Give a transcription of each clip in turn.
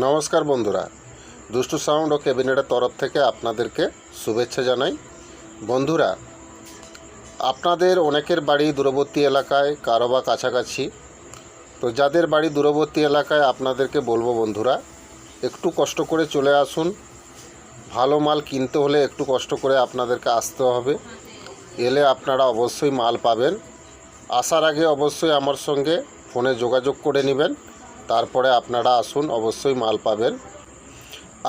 নমস্কার বন্ধুরা। দুষ্টু সাউন্ড ও ক্যাবিনেটের তরফ থেকে আপনাদেরকে শুভেচ্ছা জানাই। বন্ধুরা, আপনাদের অনেকের বাড়ি দূরবর্তী এলাকায়, কারও বা কাছাকাছি। তো যাদের বাড়ি দূরবর্তী এলাকায় আপনাদেরকে বলব বন্ধুরা, একটু কষ্ট করে চলে আসুন। ভালো মাল কিনতে হলে একটু কষ্ট করে আপনাদেরকে আসতে হবে। এলে আপনারা অবশ্যই মাল পাবেন। আসার আগে অবশ্যই আমার সঙ্গে ফোনে যোগাযোগ করে নেবেন। তারপরে আপনারা আসুন, অবশ্যই মাল পাবেন।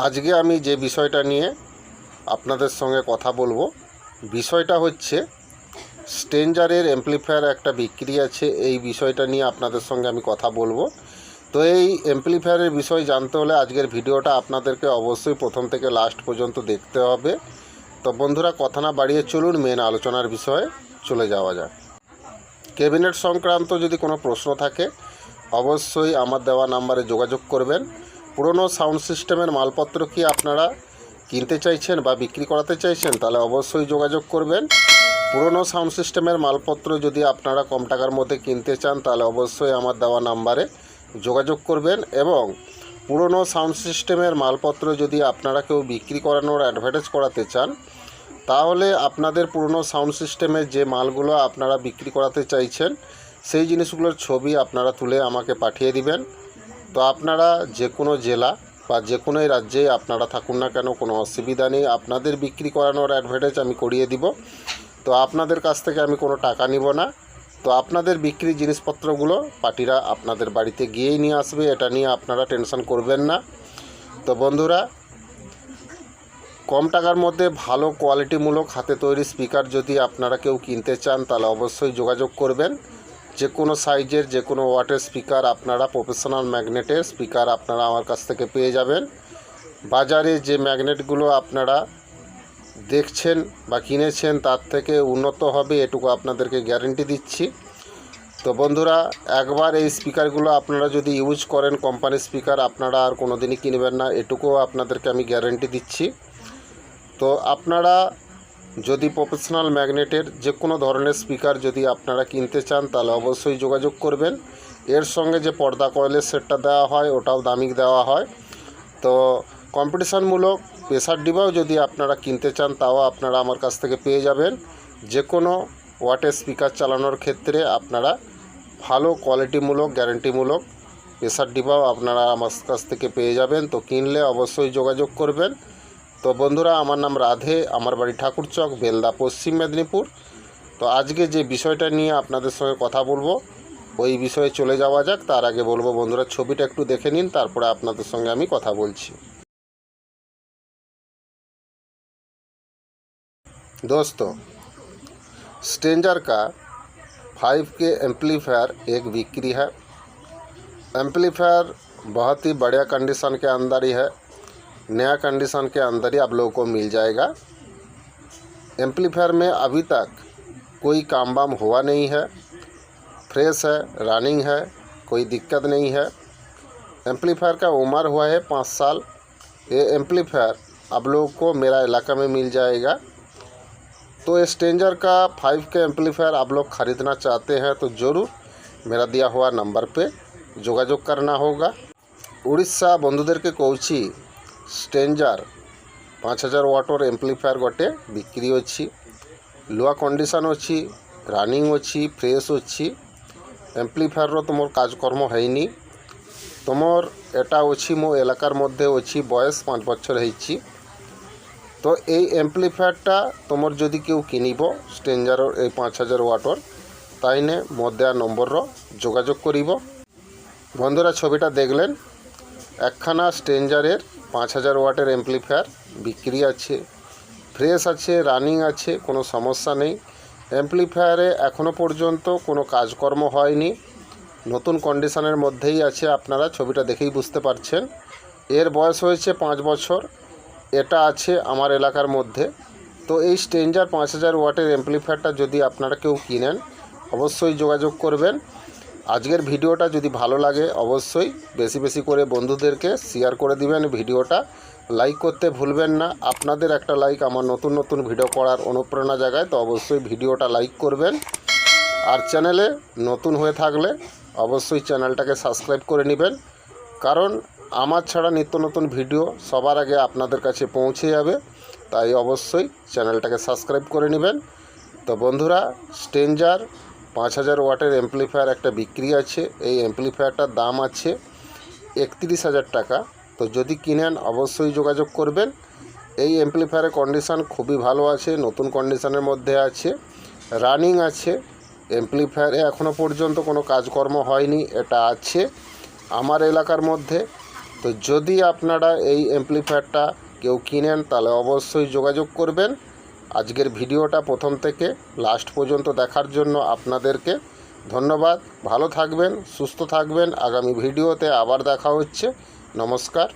আজকে আমি যে বিষয়টা নিয়ে আপনাদের সঙ্গে কথা বলব, বিষয়টা হচ্ছে স্টেঞ্জারের এমপ্লিফায়ার একটা বিক্রি আছে, এই বিষয়টা নিয়ে আপনাদের সঙ্গে আমি কথা বলব। তো এই এমপ্লিফায়ারের বিষয় জানতে হলে আজকের ভিডিওটা আপনাদেরকে অবশ্যই প্রথম থেকে লাস্ট পর্যন্ত দেখতে হবে। তো বন্ধুরা, কথা না বাড়িয়ে চলুন মেন আলোচনার বিষয়ে চলে যাওয়া যাক। ক্যাবিনেট সংক্রান্ত যদি কোনো প্রশ্ন থাকে অবশ্যই আমার দেওয়া নাম্বারে যোগাযোগ করবেন। পুরনো সাউন্ড সিস্টেমের মালপত্র কি আপনারা কিনতে চাইছেন বা বিক্রি করাতে চাইছেন, তাহলে অবশ্যই যোগাযোগ করবেন। পুরনো সাউন্ড সিস্টেমের মালপত্র যদি আপনারা কম টাকার মধ্যে কিনতে চান, তাহলে অবশ্যই আমার দেওয়া নাম্বারে যোগাযোগ করবেন এবং পুরনো সাউন্ড সিস্টেমের মালপত্র যদি আপনারা কেউ বিক্রি করানোর অ্যাডভার্টাইজ করাতে চান, তাহলে আপনাদের পুরনো সাউন্ড সিস্টেমের যে মালগুলো আপনারা বিক্রি করাতে চাইছেন সেই জিনিসগুলোর ছবি আপনারা তুলে আমাকে পাঠিয়ে দিবেন। তো আপনারা যে কোনো জেলা বা যে কোনো রাজ্যে আপনারা থাকুন না কেন, কোনো অসুবিধা নেই। আপনাদের বিক্রি করানোর অ্যাডভার্টাইজ আমি করিয়ে দিব। তো আপনাদের কাছ থেকে আমি কোনো টাকা নিব না। তো আপনাদের বিক্রি জিনিসপত্রগুলো পার্টিরা আপনাদের বাড়িতে গিয়েই নিয়ে আসবে, এটা নিয়ে আপনারা টেনশন করবেন না। তো বন্ধুরা, কম টাকার মধ্যে ভালো কোয়ালিটিমূলক হাতে তৈরি স্পিকার যদি আপনারা কেউ কিনতে চান, তাহলে অবশ্যই যোগাযোগ করবেন। যে কোনো সাইজের যে কোনো ওয়াটের স্পিকার আপনারা প্রফেশনাল ম্যাগনেটের স্পিকার আপনারা আমার কাছ থেকে পেয়ে যাবেন। বাজারে যে ম্যাগনেটগুলো আপনারা দেখছেন বা কিনেছেন, তার থেকে উন্নত হবে, এটুকু আপনাদেরকে গ্যারেন্টি দিচ্ছি। তো বন্ধুরা, একবার এই স্পিকারগুলো আপনারা যদি ইউজ করেন কোম্পানির স্পিকার আপনারা আর কোনো দিনই কিনবেন না, এটুকুও আপনাদেরকে আমি গ্যারেন্টি দিচ্ছি। তো আপনারা যদি প্রফেশনাল ম্যাগনেটের যে কোনো ধরনের স্পিকার যদি আপনারা কিনতে চান, তাহলে অবশ্যই যোগাযোগ করবেন। এর সঙ্গে যে পর্দা কয়েলের সেটটা দেওয়া হয়, ওটাও দামিক দেওয়া হয়। তো কম্পিটিশানমূলক প্রেসার ডিবাও যদি আপনারা কিনতে চান, তাও আপনারা আমার কাছ থেকে পেয়ে যাবেন। যে কোনো ওয়াটের স্পিকার চালানোর ক্ষেত্রে আপনারা ভালো কোয়ালিটিমূলক গ্যারেন্টিমূলক প্রেসার ডিবাও আপনারা আমার কাছ থেকে পেয়ে যাবেন। তো কিনলে অবশ্যই যোগাযোগ করবেন। তো বন্ধুরা আমার নাম রাধে আমার বাড়ি ঠাকুরচক বেলদা পশ্চিম মেদিনীপুর তো আজকে যে বিষয়টা নিয়ে আপনাদের সঙ্গে কথা বলবো ওই বিষয়ে চলে যাওয়া যাক তার আগে বলবো বন্ধুরা ছবিটা একটু দেখে নিন তারপরে আপনাদের সঙ্গে আমি কথা বলছি दोस्तों स्टेंजर का 5 के एम्पलीफायर एक बिक्री है एम्पलीफायर बहुत ही बढ़िया कंडीशन के अंदर ही है नया कंडीशन के अंदर ही आप लोगों को मिल जाएगा एम्पलीफायर में अभी तक कोई काम बाम हुआ नहीं है फ्रेश है रनिंग है कोई दिक्कत नहीं है एम्पलीफायर का उम्र हुआ है पाँच साल ये एम्पलीफायर आप लोगों को मेरा इलाका में मिल जाएगा तो स्टेंजर का फाइव के एम्पलीफायर आप लोग ख़रीदना चाहते हैं तो ज़रूर मेरा दिया हुआ नंबर पे যোগাযোগ करना होगा উড়িষ্যা বন্ধুদেরকে কৌছি স্টেঞ্জার পাঁচ হাজার ওয়াটর এম্পলিফায়ার গোটে, বিক্রি অছি লুয়া কন্ডিশন অছি রানিং অছি ফ্রেশ অছি এম্পলিফায়ারর তোমার কাজকর্ম হয়নি। তোমার এটা অছি মো এলাকার মধ্যে অছি বয়স পাঁচ বছর হয়েছি। তো এই এম্পলিফায়ারটা তোমার যদি কেউ কিনিব স্টেঞ্জারর এই পাঁচ হাজার ওয়াটর তাইনে দেওয়া নম্বরর যোগাযোগ করিব। বন্ধুরা, ছবিটা দেখলেন। একখানা স্টেঞ্জারের পাঁচ হাজার ওয়াটের এমপ্লিফায়ার বিক্রি আছে ফ্রেশ আছে রানিং আছে, কোনো সমস্যা নেই। এমপ্লিফায়ারে এখনও পর্যন্ত কোনো কাজকর্ম হয়নি। নতুন কন্ডিশনের মধ্যেই আছে, আপনারা ছবিটা দেখেই বুঝতে পারছেন। এর বয়স হয়েছে পাঁচ বছর, এটা আছে আমার এলাকার মধ্যে। তো এই স্টেঞ্জার পাঁচ হাজার ওয়াটের এমপ্লিফায়ারটা যদি আপনারা কেউ কিনেন, অবশ্যই যোগাযোগ করবেন। আজকের ভিডিওটা যদি ভালো লাগে, অবশ্যই বেশি বেশি করে বন্ধুদেরকে শেয়ার করে দিবেন ভিডিওটা। লাইক করতে ভুলবেন না। আপনাদের একটা লাইক আমার নতুন নতুন ভিডিও করার অনুপ্রেরণা জাগায়, তো অবশ্যই ভিডিওটা লাইক করবেন। আর চ্যানেলে নতুন হয়ে থাকলে অবশ্যই চ্যানেলটাকে সাবস্ক্রাইব করে নেবেন। কারণ আমার ছাড়া নিত্য নতুন ভিডিও সবার আগে আপনাদের কাছে পৌঁছে যাবে, তাই অবশ্যই চ্যানেলটাকে সাবস্ক্রাইব করে নেবেন। তো বন্ধুরা স্টেঞ্জার পাঁচ হাজার ওয়াটের এমপ্লিফায়ার একটা বিক্রি আছে। এই এমপ্লিফায়ারটার দাম আছে একত্রিশ হাজার টাকা। তো যদি কিনেন অবশ্যই যোগাযোগ করবেন। এই এমপ্লিফায়ারের কন্ডিশান খুবই ভালো আছে, নতুন কন্ডিশনের মধ্যে আছে রানিং আছে। এমপ্লিফায়ারে এখনও পর্যন্ত কোনো কাজকর্ম হয়নি, এটা আছে আমার এলাকার মধ্যে। তো যদি আপনারা এই এমপ্লিফায়ারটা কেউ কিনেন, তাহলে অবশ্যই যোগাযোগ করবেন। আজকের ভিডিওটা প্রথম থেকে লাস্ট পর্যন্ত দেখার জন্য আপনাদেরকে ধন্যবাদ। ভালো থাকবেন, সুস্থ থাকবেন। আগামী ভিডিওতে আবার দেখা হচ্ছে। নমস্কার।